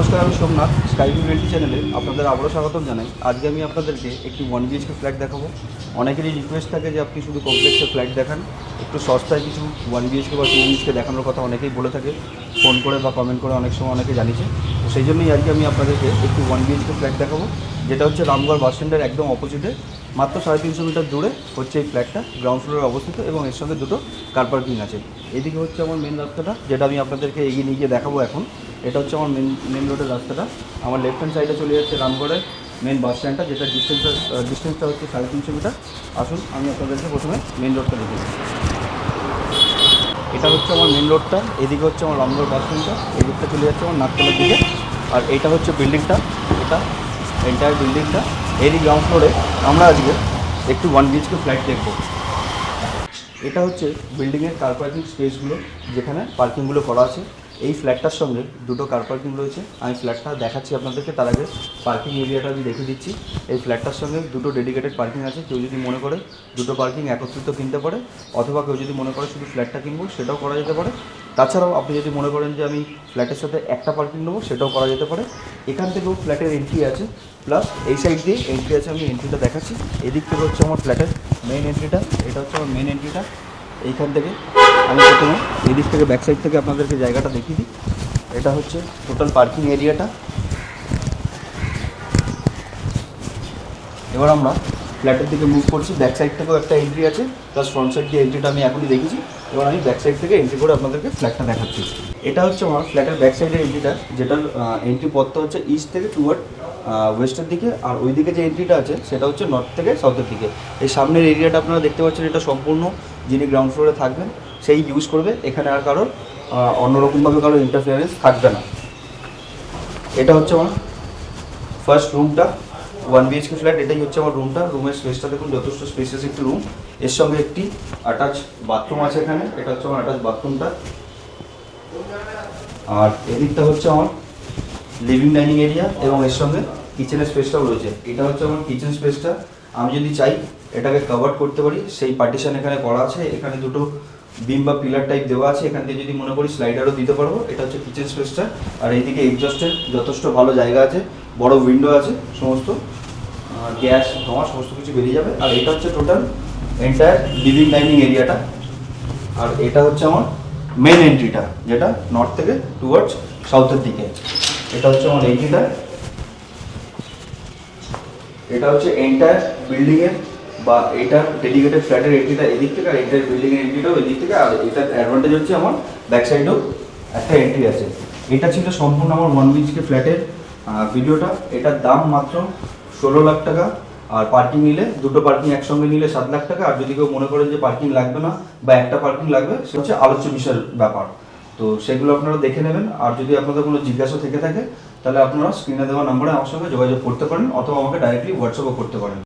নমস্কার, আমি Somnath sky reality চ্যানেলে আপনাদের আবারও স্বাগতম জানাই। আজকে আমি আপনাদেরকে একটি ওয়ান বিএইচকে ফ্ল্যাট দেখাবো। অনেকেরই রিকোয়েস্ট থাকে যে আপনি শুধু কমপ্লেক্সের ফ্ল্যাট দেখান। একটু সস্তায় কিছু ওয়ান বিএইচকে বা টু বিএইচকে দেখানোর কথা অনেকেই বলে থাকে। ফোন করে বা কমেন্ট করে অনেক সময় অনেকে জানিয়েছে। তো সেই জন্যই আজকে আমি আপনাদেরকে একটি ওয়ান বিএইচকে ফ্ল্যাট দেখাবো। যেটা হচ্ছে রামগড় বাস স্ট্যান্ডের একদম অপোজিটে মাত্র সাড়ে তিনশো মিটার দূরে হচ্ছে এই ফ্ল্যাটটা গ্রাউন্ড ফ্লোরে অবস্থিত এবং এর সঙ্গে দুটো কার পার্কিং আছে। এদিকে হচ্ছে আমার মেন রাস্তাটা, যেটা আমি আপনাদেরকে এগিয়ে নিয়ে গিয়ে দেখাবো এখন। এটা হচ্ছে আমার মেন মেন রোডের রাস্তাটা। আমার লেফট হ্যান্ড সাইডে চলে যাচ্ছে রামগড়ের মেন বাস স্ট্যান্ডটা যেটা ডিস্টেন্সটা ডিস্টেন্সটা হচ্ছে সাড়ে তিনশো মিটার। আসুন, আমি আপনাদেরকে প্রথমে মেন রোডটা দেখে। এটা হচ্ছে আমার মেন রোডটা এদিকে হচ্ছে আমার রামগড় বাস স্ট্যান্ডটা এদিকটা চলে যাচ্ছে আমার নাকতলার দিকে। আর এটা হচ্ছে বিল্ডিংটা এটা এন্টায়ার বিল্ডিংটা এরই গ্রাউন্ড ফ্লোরে আমরা আজকে একটু ওয়ান বিএইচকে ফ্ল্যাট দেখব। এটা হচ্ছে বিল্ডিংয়ের কার পার্কিং স্পেসগুলো যেখানে পার্কিংগুলো করা আছে। এই ফ্ল্যাটটার সঙ্গে দুটো কার পার্কিং রয়েছে। আমি ফ্ল্যাটটা দেখাচ্ছি আপনাদেরকে, তার আগে পার্কিং এরিয়াটা আমি দেখিয়ে দিচ্ছি। এই ফ্ল্যাটটার সঙ্গে দুটো ডেডিকেটেড পার্কিং আছে, কেউ যদি মনে করে দুটো পার্কিং একত্রিত কিনতে পারে, অথবা কেউ যদি মনে করে শুধু ফ্ল্যাটটা কিনবো, সেটাও করা যেতে পারে। তাছাড়াও আপনি যদি মনে করেন যে আমি ফ্ল্যাটের সাথে একটা পার্কিং নেব, সেটাও করা যেতে পারে। এখান থেকেও ফ্ল্যাটের এন্ট্রি আছে প্লাস এই সাইড দিয়ে এন্ট্রি আছে, আমি এন্ট্রিটা দেখাচ্ছি। এদিক থেকে হচ্ছে আমার ফ্ল্যাটের মেন এন্ট্রিটা এটা হচ্ছে আমার মেন এন্ট্রিটা এইখান থেকে আমি প্রথমে এদিক থেকে ব্যাক সাইড থেকে আপনাদেরকে জায়গাটা দেখিয়ে দিই। এটা হচ্ছে টোটাল পার্কিং এরিয়াটা এবার আমরা ফ্ল্যাটের দিকে মুভ করছি। ব্যাক সাইড থেকেও একটা এন্ট্রি আছে। প্লাস ফ্রন্ট সাইড দিয়ে এন্ট্রিটা আমি এখনই দেখেছি। এবার আমি ব্যাক সাইড থেকে এন্ট্রি করে আপনাদেরকে ফ্ল্যাটটা দেখাচ্ছি। এটা হচ্ছে আমার ফ্ল্যাটের ব্যাক সাইডের এন্ট্রিটা যেটার এন্ট্রি পথটা হচ্ছে ইস্ট থেকে টুয়ার্ড ওয়েস্টের দিকে, আর ওই দিকে যে এন্ট্রিটা আছে, সেটা হচ্ছে নর্থ থেকে সাউথের দিকে। এই সামনের এরিয়াটা আপনারা দেখতে পাচ্ছেন, এটা সম্পূর্ণ যিনি গ্রাউন্ড ফ্লোরে থাকবেন, সেই ইউজ করবে। এখানে আর কারোর অন্যরকমভাবে কারোর ইন্টারফিয়ারেন্স থাকবে না। এটা হচ্ছে আমার ফার্স্ট রুমটা ওয়ান বিএইচকে ফ্ল্যাট এটাই হচ্ছে আমার রুমটা রুমের স্পেসটা দেখুন, যথেষ্ট স্পেসিয়াস একটি রুম এর সঙ্গে একটি অ্যাটাচ বাথরুম আছে এখানে। এটা হচ্ছে আমার অ্যাটাচ বাথরুমটা আর এদিকটা হচ্ছে আমার লিভিং ডাইনিং এরিয়া এবং এর সঙ্গে কিচেনের স্পেসটাও রয়েছে। এটা হচ্ছে আমার কিচেন স্পেসটা আমি যদি চাই, এটাকে কভার করতে পারি, সেই পার্টিশন এখানে করা আছে। এখানে দুটো বিম বা পিলার টাইপ দেওয়া আছে। এখান থেকে যদি মনে করি স্লাইডারও দিতে পারব। এটা হচ্ছে কিচেন স্পেসটা আর এইদিকে এক্সস্টের যথেষ্ট ভালো জায়গা আছে। বড় উইন্ডো আছে, সমস্ত গ্যাস ধোঁয়া, সমস্ত কিছু বেরিয়ে যাবে। আর এটা হচ্ছে টোটাল এন্টায়ার লিভিং ডাইনিং এরিয়াটা আর এটা হচ্ছে আমার মেন এন্ট্রিটা যেটা নর্থ থেকে টুয়ার্ডস সাউথের দিকে। এটা হচ্ছে আমার এন্ট্রিটা এটা হচ্ছে এন্টায়ার বিল্ডিং এর বা এটা ডেডিকেটেড ফ্ল্যাটের এন্ট্রিটা এদিক থেকে, আর এন্টায়ার বিল্ডিং এর এন্ট্রিটাও এদিক থেকে, আর এটার অ্যাডভান্টেজ হচ্ছে আমার ব্যাক সাইডেও একটা এন্ট্রি আছে। এটা ছিল সম্পূর্ণ আমার ওয়ান বিএইচকে ফ্ল্যাটের ভিডিওটা এটার দাম মাত্র ষোলো লাখ টাকা। আর পার্কিং নিলে, দুটো পার্কিং একসঙ্গে নিলে সাত লাখ টাকা, আর যদি কেউ মনে করেন যে পার্কিং লাগবে না বা একটা পার্কিং লাগবে, সেটা হচ্ছে আলোচ্য বিষয়ের ব্যাপার। তো সেগুলো আপনারা দেখে নেবেন, আর যদি আপনাদের কোনো জিজ্ঞাসা থেকে থাকে, তাহলে আপনারা স্ক্রিনে দেওয়া নম্বরে আমার সঙ্গে যোগাযোগ করতে পারেন, অথবা আমাকে ডাইরেক্টলি হোয়াটসঅ্যাপও করতে পারেন।